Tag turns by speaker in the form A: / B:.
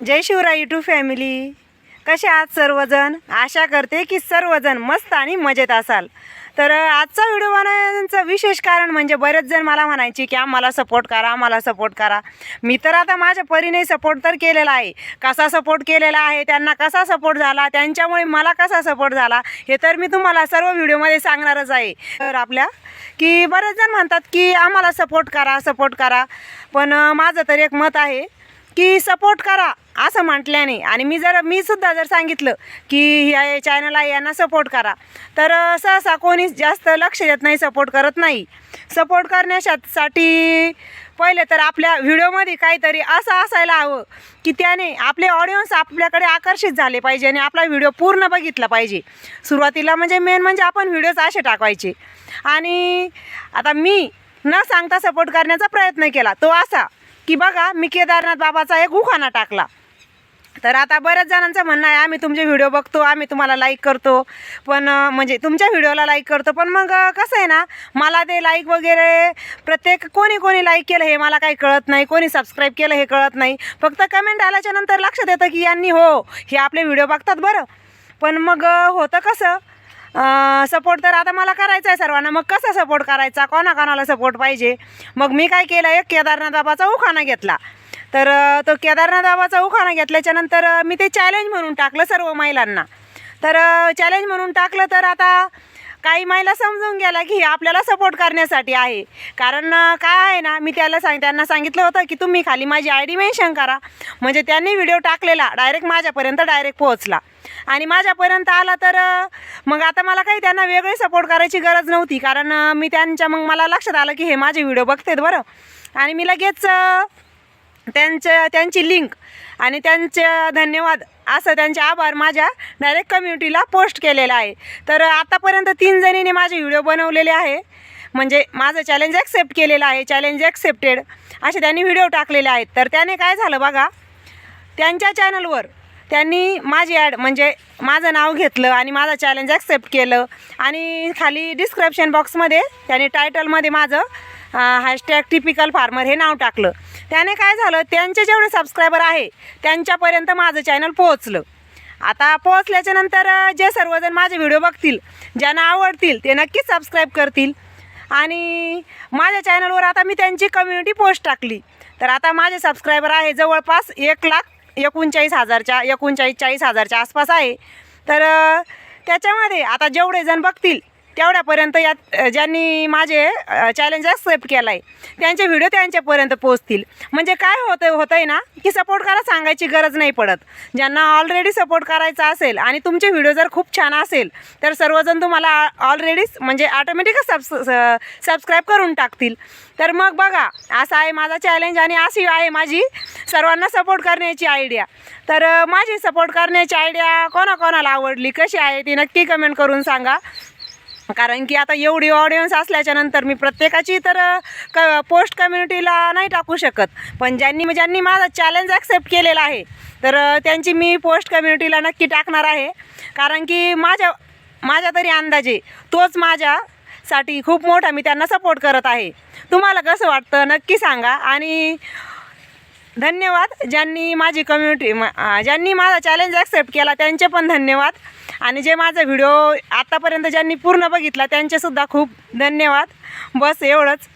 A: जय Shivray YouTube family कसे आहात सर्वजण? आशा करते की सर्वजण मस्त आणि मजेत असाल. तर आजचा व्हिडिओ बनवण्याचं विशेष कारण म्हणजे बरेच जण मला म्हणायचे की आम्हाला सपोर्ट करा आम्हाला सपोर्ट करा. मी तर आता माझ्या परीने सपोर्ट तर केलेला आहे. कसा सपोर्ट केलेला आहे त्यांना कसा सपोर्ट झाला त्यांच्यामुळे मला कसा सपोर्ट झाला हे तर मी तुम्हाला सर्व व्हिडिओमध्ये सांगणारच आहे. तर आपल्या की बरेच जण म्हणतात की आम्हाला सपोर्ट करा सपोर्ट करा. पण माझं तर एक मत आहे. की सपोर्ट करा असं म्हटल्याने. आणि मी जर मी सुद्धा जर सांगितलं की या चॅनल आहे यांना सपोर्ट करा तर सहसा कोणीच जास्त लक्ष देत नाही सपोर्ट करत नाही. सपोर्ट करण्यासाठी पहिले तर आपल्या व्हिडिओमध्ये काहीतरी असं असायला हवं की त्याने आपले ऑडियन्स आपल्याकडे आकर्षित झाले पाहिजे आणि आपला व्हिडिओ पूर्ण बघितला पाहिजे. सुरुवातीला म्हणजे मेन म्हणजे आपण व्हिडिओज असे टाकवायचे. आणि आता मी न सांगता सपोर्ट करण्याचा प्रयत्न केला. तो असा की बघा मी केदारनाथ बाबाचा एक उखाणा टाकला. तर आता बऱ्याच जणांचं म्हणणं आहे आम्ही तुमचे व्हिडिओ बघतो आम्ही तुम्हाला लाईक करतो. पण म्हणजे तुमच्या व्हिडिओला लाईक करतो. पण मग कसं आहे ना मला ते लाईक वगैरे प्रत्येक कोणी कोणी लाईक केलं हे मला काही कळत नाही कोणी सबस्क्राईब केलं हे कळत नाही. फक्त कमेंट आल्याच्यानंतर लक्षात येतं की यांनी हो हे आपले व्हिडिओ बघतात बरं. पण मग होतं कसं सपोर्ट तर आता मला करायचा आहे सर्वांना. मग कसा सपोर्ट करायचा? कोणा कोणाला सपोर्ट पाहिजे? मग मी काय केलं? एक केदारनाथ बाबाचा उखाणा घेतला. तर तो केदारनाथ बाबाचा उखाणा घेतल्याच्यानंतर मी ते चॅलेंज म्हणून टाकलं सर्व महिलांना. तर चॅलेंज म्हणून टाकलं तर आता काही महिला समजून गेल्या की हे आपल्याला सपोर्ट करण्यासाठी आहे. कारण काय आहे ना मी त्याला सांग त्यांना सांगितलं होतं की तुम्ही खाली माझी आय डी मेन्शन करा. म्हणजे त्यांनी व्हिडिओ टाकलेला डायरेक्ट माझ्यापर्यंत डायरेक्ट पोहोचला. आणि माझ्यापर्यंत आला तर मग आता मला काही त्यांना वेगळे सपोर्ट करायची गरज नव्हती. कारण मी त्यांच्या मग मला लक्षात आलं की हे माझे व्हिडिओ बघतेत बरं. आणि मी लगेच त्यांच्या त्यांची लिंक आणि त्यांचे धन्यवाद असं त्यांचे आभार माझ्या डायरेक्ट कम्युनिटीला पोस्ट केलेला आहे. तर आतापर्यंत तीन जणींनी माझे व्हिडिओ बनवलेले आहे. म्हणजे माझं चॅलेंज ॲक्सेप्ट केलेलं आहे चॅलेंज ॲक्सेप्टेड असे त्यांनी व्हिडिओ टाकलेले आहेत. तर त्याने काय झालं बघा त्यांच्या चॅनलवर त्यांनी माझी ॲड म्हणजे माझं नाव घेतलं आणि माझं चॅलेंज ॲक्सेप्ट केलं. आणि खाली डिस्क्रिप्शन बॉक्समध्ये त्यांनी टायटलमध्ये माझं हॅशटॅग टिपिकल फार्मर हे नाव टाकलं. त्याने काय झालं? त्यांचे जेवढे सबस्क्रायबर आहे त्यांच्यापर्यंत माझं चॅनल पोहोचलं. आता पोहोचल्याच्यानंतर जे सर्वजण माझे व्हिडिओ बघतील ज्यांना आवडतील ते नक्कीच सबस्क्राईब करतील. आणि माझ्या चॅनलवर आता मी त्यांची कम्युनिटी पोस्ट टाकली. तर आता माझे सबस्क्रायबर आहे जवळपास एक लाख एकोणचाळीस हजारच्या एकोणचाळीस चाळीस हजारच्या आसपास आहे. तर त्याच्यामध्ये आता जेवढे जण बघतील तेवढ्यापर्यंत यात ज्यांनी माझे चॅलेंज ॲक्सेप्ट केला आहे त्यांचे व्हिडिओ त्यांच्यापर्यंत पोचतील म्हणजे काय होतं होतं आहे ना की सपोर्ट करा सांगायची गरज नाही पडत. ज्यांना ऑलरेडी सपोर्ट करायचा असेल आणि तुमचे व्हिडिओ जर खूप छान असेल तर सर्वजण तुम्हाला ऑलरेडीच म्हणजे ऑटोमॅटिकच सबस सबस्क्राईब करून टाकतील. तर मग बघा असा आहे माझा चॅलेंज आणि अशी आहे माझी सर्वांना सपोर्ट करण्याची आयडिया तर माझी सपोर्ट करण्याची आयडिया कोणाकोणाला आवडली कशी आहे ती नक्की कमेंट करून सांगा. कारण की आता एवढी ऑडियन्स असल्याच्या नंतर मी प्रत्येकाची तर क पोस्ट कम्युनिटीला नाही टाकू शकत. पण ज्यांनी ज्यांनी माझा चॅलेंज ॲक्सेप्ट केलेला आहे तर त्यांची मी पोस्ट कम्युनिटीला नक्की टाकणार आहे. कारण की माझ्या माझ्या तरी अंदाजे तोच माझ्यासाठी खूप मोठा मी त्यांना सपोर्ट करत आहे. तुम्हाला कसं वाटतं नक्की सांगा. आणि धन्यवाद. ज्यांनी माझी कम्युनिटी ज्यांनी माझा चॅलेंज ॲक्सेप्ट केला त्यांचे पण धन्यवाद. आणि जे माझा व्हिडिओ आत्तापर्यंत ज्यांनी पूर्ण बघितला त्यांचेसुद्धा खूप धन्यवाद. बस एवढंच.